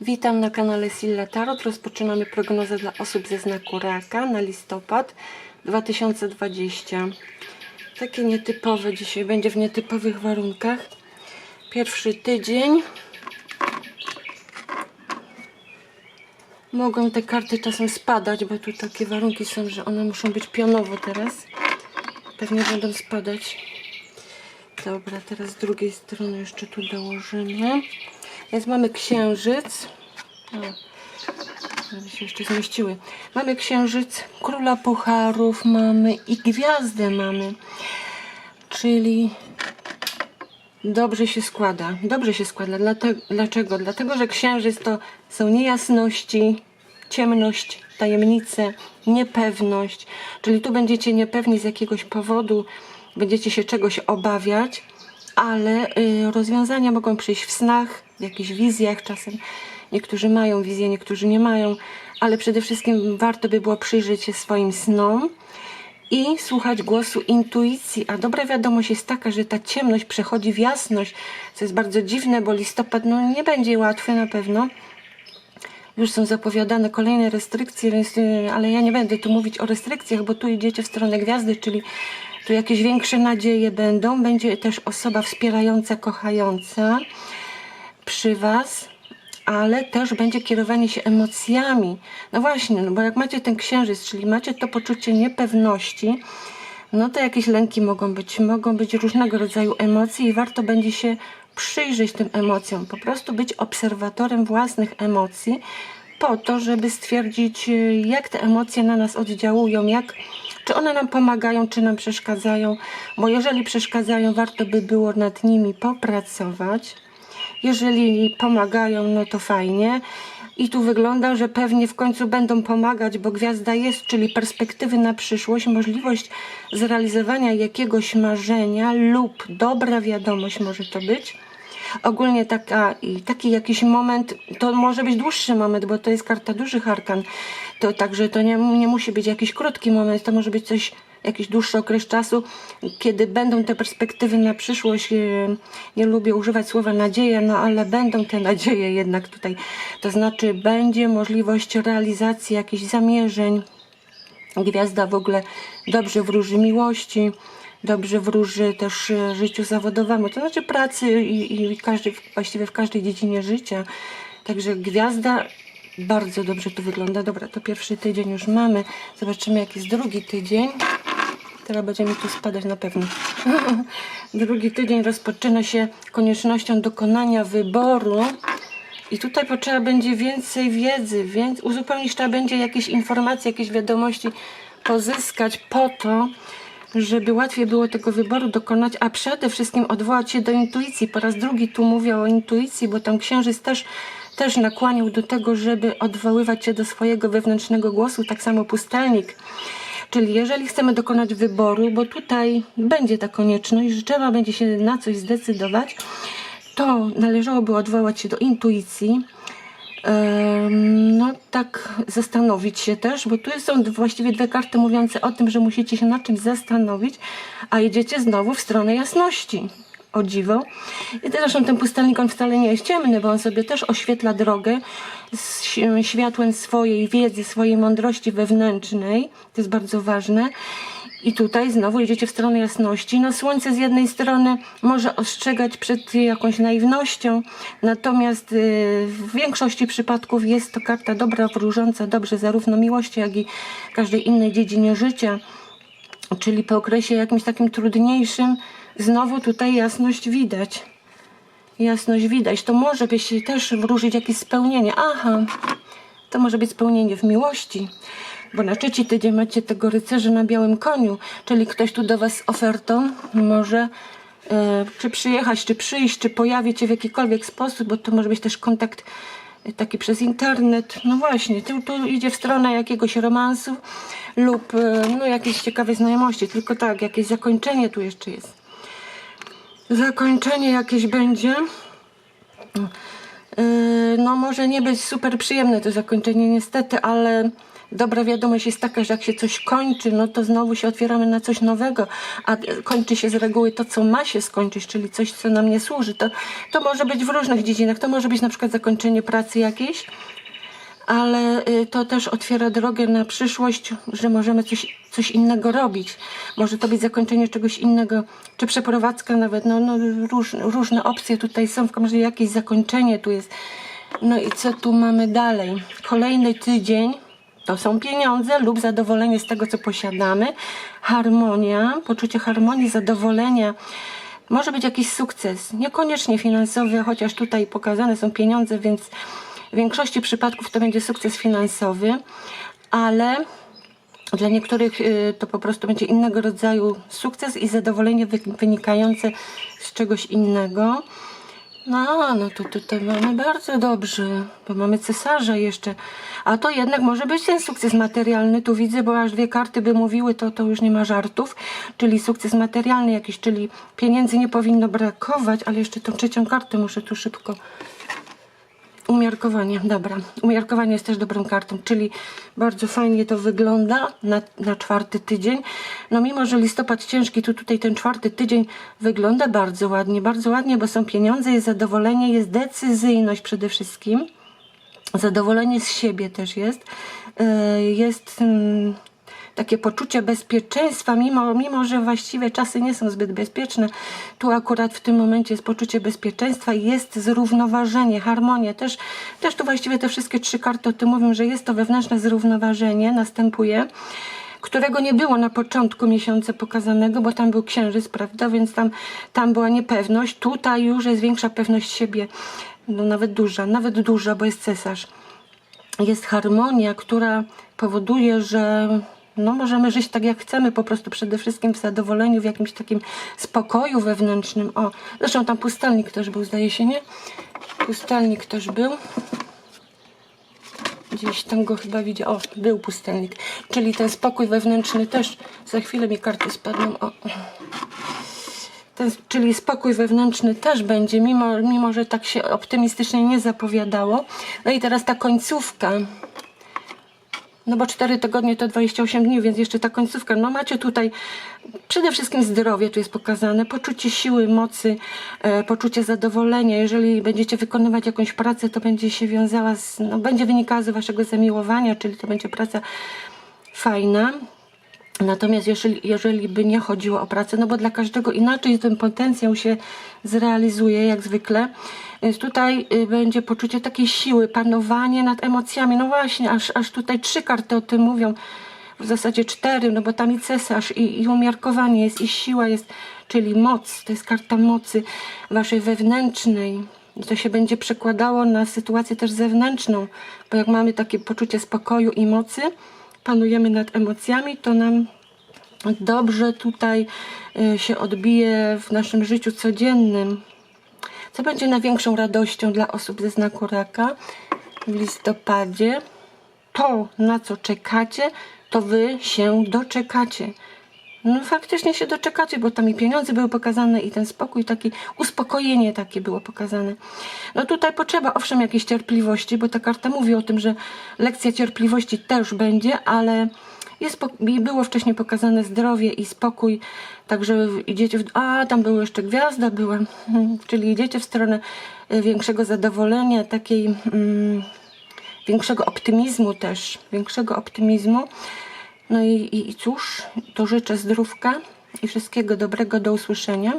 Witam na kanale Silla Tarot. Rozpoczynamy prognozę dla osób ze znaku raka na listopad 2020. Takie nietypowe dzisiaj będzie w nietypowych warunkach. Pierwszy tydzień. Mogą te karty czasem spadać, bo tu takie warunki są, że one muszą być pionowo teraz. Pewnie będą spadać. Dobra, teraz z drugiej strony jeszcze tu dołożymy. Więc mamy księżyc. O, się jeszcze zmieściły. Mamy księżyc, króla pucharów mamy i gwiazdę mamy. Czyli dobrze się składa. Dobrze się składa. Dlate- Dlaczego? Dlatego, że księżyc to są niejasności, ciemność, tajemnice, niepewność. Czyli tu będziecie niepewni z jakiegoś powodu, będziecie się czegoś obawiać, ale y, rozwiązania mogą przyjść w snach, w jakichś wizjach czasem. Niektórzy mają wizję, niektórzy nie mają, ale przede wszystkim warto by było przyjrzeć się swoim snom i słuchać głosu intuicji. A dobra wiadomość jest taka, że ta ciemność przechodzi w jasność, co jest bardzo dziwne, bo listopad no, nie będzie łatwy na pewno. Już są zapowiadane kolejne restrykcje, y, ale ja nie będę tu mówić o restrykcjach, bo tu idziecie w stronę gwiazdy, czyli tu jakieś większe nadzieje będą. Będzie też osoba wspierająca, kochająca przy Was, ale też będzie kierowanie się emocjami. No właśnie, no bo jak macie ten księżyc, czyli macie to poczucie niepewności, no to jakieś lęki mogą być, mogą być różnego rodzaju emocje i warto będzie się przyjrzeć tym emocjom, po prostu być obserwatorem własnych emocji, po to, żeby stwierdzić, y, jak te emocje na nas oddziałują, jak, czy one nam pomagają, czy nam przeszkadzają, bo jeżeli przeszkadzają, warto by było nad nimi popracować. Jeżeli pomagają, no to fajnie. I tu wygląda, że pewnie w końcu będą pomagać, bo gwiazda jest, czyli perspektywy na przyszłość, możliwość zrealizowania jakiegoś marzenia lub dobra wiadomość może to być. Ogólnie taka, taki jakiś moment, to może być dłuższy moment, bo to jest karta dużych arkan. To także to nie, nie musi być jakiś krótki moment, to może być coś jakiś dłuższy okres czasu, kiedy będą te perspektywy na przyszłość. e, Nie lubię używać słowa nadzieja, no ale będą te nadzieje jednak tutaj. To znaczy będzie możliwość realizacji jakichś zamierzeń. Gwiazda w ogóle dobrze wróży miłości, dobrze wróży też e, życiu zawodowemu, to znaczy pracy i, i każdy, właściwie w każdej dziedzinie życia. Także gwiazda bardzo dobrze tu wygląda. Dobra, to pierwszy tydzień już mamy. Zobaczymy, jak jest drugi tydzień. Teraz będzie mi tu spadać na pewno. Drugi tydzień rozpoczyna się koniecznością dokonania wyboru. I tutaj potrzeba będzie więcej wiedzy, więc uzupełnić trzeba będzie jakieś informacje, jakieś wiadomości pozyskać po to, żeby łatwiej było tego wyboru dokonać, a przede wszystkim odwołać się do intuicji. Po raz drugi tu mówię o intuicji, bo tam księżyc też, też nakłaniał do tego, żeby odwoływać się do swojego wewnętrznego głosu, tak samo pustelnik. Czyli jeżeli chcemy dokonać wyboru, bo tutaj będzie ta konieczność, że trzeba będzie się na coś zdecydować, to należałoby odwołać się do intuicji. No tak zastanowić się też, bo tu są właściwie dwie karty mówiące o tym, że musicie się nad czymś zastanowić, a idziecie znowu w stronę jasności. O dziwo. I zresztą ten pustelnik on wcale nie jest ciemny, bo on sobie też oświetla drogę z światłem swojej wiedzy, swojej mądrości wewnętrznej. To jest bardzo ważne. I tutaj znowu idziecie w stronę jasności. No słońce z jednej strony może ostrzegać przed jakąś naiwnością, natomiast y, w większości przypadków jest to karta dobra, wróżąca dobrze zarówno miłości, jak i każdej innej dziedzinie życia. Czyli po okresie jakimś takim trudniejszym, znowu tutaj jasność widać. Jasność widać. To może być też wróżyć jakieś spełnienie. Aha, to może być spełnienie w miłości. Bo na trzeci tydzień macie tego rycerza na białym koniu, czyli ktoś tu do Was z ofertą może e, czy przyjechać, czy przyjść, czy pojawić się w jakikolwiek sposób, bo to może być też kontakt taki przez internet. No właśnie, tu, tu idzie w stronę jakiegoś romansu lub e, no, jakiejś ciekawej znajomości. Tylko tak, jakieś zakończenie tu jeszcze jest. Zakończenie jakieś będzie. Yy, No może nie być super przyjemne to zakończenie niestety, ale dobra wiadomość jest taka, że jak się coś kończy, no to znowu się otwieramy na coś nowego, a kończy się z reguły to, co ma się skończyć, czyli coś, co nam nie służy. To, to może być w różnych dziedzinach. To może być na przykład zakończenie pracy jakiejś, ale y, to też otwiera drogę na przyszłość, że możemy coś, coś innego robić. Może to być zakończenie czegoś innego, czy przeprowadzka nawet, no, no róż, różne opcje tutaj są, w każdym razie jakieś zakończenie tu jest. No i co tu mamy dalej? Kolejny tydzień to są pieniądze lub zadowolenie z tego, co posiadamy, harmonia, poczucie harmonii, zadowolenia. Może być jakiś sukces, niekoniecznie finansowy, chociaż tutaj pokazane są pieniądze, więc w większości przypadków to będzie sukces finansowy, ale dla niektórych y, to po prostu będzie innego rodzaju sukces i zadowolenie wy- wynikające z czegoś innego. No, no to tutaj mamy bardzo dobrze, bo mamy cesarza jeszcze. A to jednak może być ten sukces materialny. Tu widzę, bo aż dwie karty by mówiły, to, to już nie ma żartów. Czyli sukces materialny jakiś, czyli pieniędzy nie powinno brakować, ale jeszcze tą trzecią kartę muszę tu szybko Umiarkowanie, dobra. Umiarkowanie jest też dobrą kartą, czyli bardzo fajnie to wygląda na, na czwarty tydzień. No mimo, że listopad ciężki, to tutaj ten czwarty tydzień wygląda bardzo ładnie, bardzo ładnie, bo są pieniądze, jest zadowolenie, jest decyzyjność przede wszystkim. Zadowolenie z siebie też jest. Yy, Jest mm, takie poczucie bezpieczeństwa, mimo, mimo że właściwie czasy nie są zbyt bezpieczne. Tu akurat w tym momencie jest poczucie bezpieczeństwa jest zrównoważenie, harmonia. Też, też tu właściwie te wszystkie trzy karty o tym mówią, że jest to wewnętrzne zrównoważenie, następuje którego nie było na początku miesiąca pokazanego, bo tam był księżyc, prawda, więc tam, tam była niepewność. Tutaj już jest większa pewność siebie, no nawet duża, nawet duża, bo jest cesarz jest harmonia, która powoduje, że no, możemy żyć tak jak chcemy, po prostu przede wszystkim w zadowoleniu, w jakimś takim spokoju wewnętrznym. O, zresztą tam pustelnik też był, zdaje się, nie? Pustelnik też był. Gdzieś tam go chyba widział. O, był pustelnik. Czyli ten spokój wewnętrzny też. Za chwilę mi karty spadną. O. Ten, czyli spokój wewnętrzny też będzie, mimo, mimo że tak się optymistycznie nie zapowiadało. No i teraz ta końcówka. No bo 4 tygodnie to 28 dni, więc jeszcze ta końcówka. No macie tutaj przede wszystkim zdrowie, tu jest pokazane, poczucie siły, mocy, e, poczucie zadowolenia. Jeżeli będziecie wykonywać jakąś pracę, to będzie się wiązała z, no będzie wynikała z waszego zamiłowania, czyli to będzie praca fajna. Natomiast jeżeli, jeżeli by nie chodziło o pracę, no bo dla każdego inaczej ten potencjał się zrealizuje, jak zwykle, więc tutaj y, będzie poczucie takiej siły, panowanie nad emocjami. No właśnie, aż, aż tutaj trzy karty o tym mówią, w zasadzie cztery, no bo tam i cesarz, i, i umiarkowanie jest, i siła jest, czyli moc, to jest karta mocy waszej wewnętrznej. I to się będzie przekładało na sytuację też zewnętrzną, bo jak mamy takie poczucie spokoju i mocy, panujemy nad emocjami, to nam dobrze tutaj y, się odbije w naszym życiu codziennym. Co będzie największą radością dla osób ze znaku raka w listopadzie? To, na co czekacie, to wy się doczekacie. No faktycznie się doczekacie, bo tam i pieniądze były pokazane i ten spokój, taki uspokojenie takie było pokazane. No tutaj potrzeba owszem jakiejś cierpliwości, bo ta karta mówi o tym, że lekcja cierpliwości też będzie, ale jest, było wcześniej pokazane zdrowie i spokój, także idziecie w, a tam była jeszcze gwiazda była, Mhm. czyli idziecie w stronę y, większego zadowolenia, takiej mm, większego optymizmu też, większego optymizmu. No i, i, cóż, to życzę zdrówka i wszystkiego dobrego do usłyszenia.